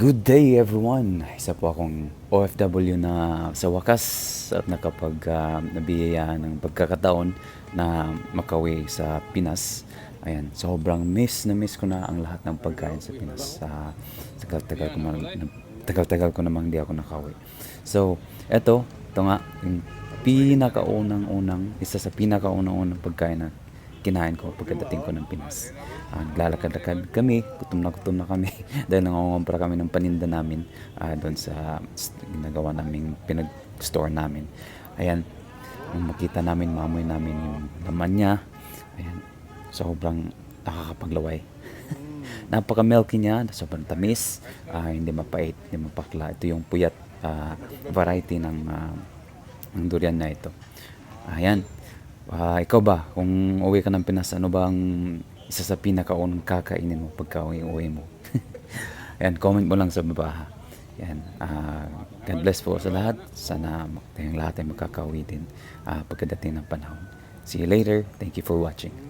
Good day everyone! Isa po akong OFW na sa wakas at nakapag uh, nabiyayaan ng pagkakataon na makawi sa Pinas. Ayan, sobrang miss na miss ko na ang lahat ng pagkain sa Pinas. Uh, tagal-tagal ko tagal-tagal ko namang hindi ako nakawi. So, eto, ito nga, yung pinakaunang-unang, isa sa pinakaunang-unang pagkain na kinain ko pagkadating ko ng Pinas. Uh, naglalakad-lakad kami, gutom na gutom na kami dahil nangungompra kami ng paninda namin uh, doon sa ginagawa naming pinag-store namin. Ayan, nung makita namin, mamoy namin yung laman niya. Ayan, sobrang nakakapaglaway. Napaka-milky niya, sobrang tamis, ah, hindi mapait, hindi mapakla. Ito yung puyat ah, variety ng, ah, ng durian na ito. Ayan. Ah, ikaw ba, kung uwi ka ng Pinas, ano ba ang isa sa pinakaunang kakainin mo pagka uwi, uwi mo? Ayan, comment mo lang sa baba. ha. Ayan, ah, God bless po sa lahat. Sana tayong lahat ay magkakauwi din ah, pagkadating ng panahon. See you later. Thank you for watching.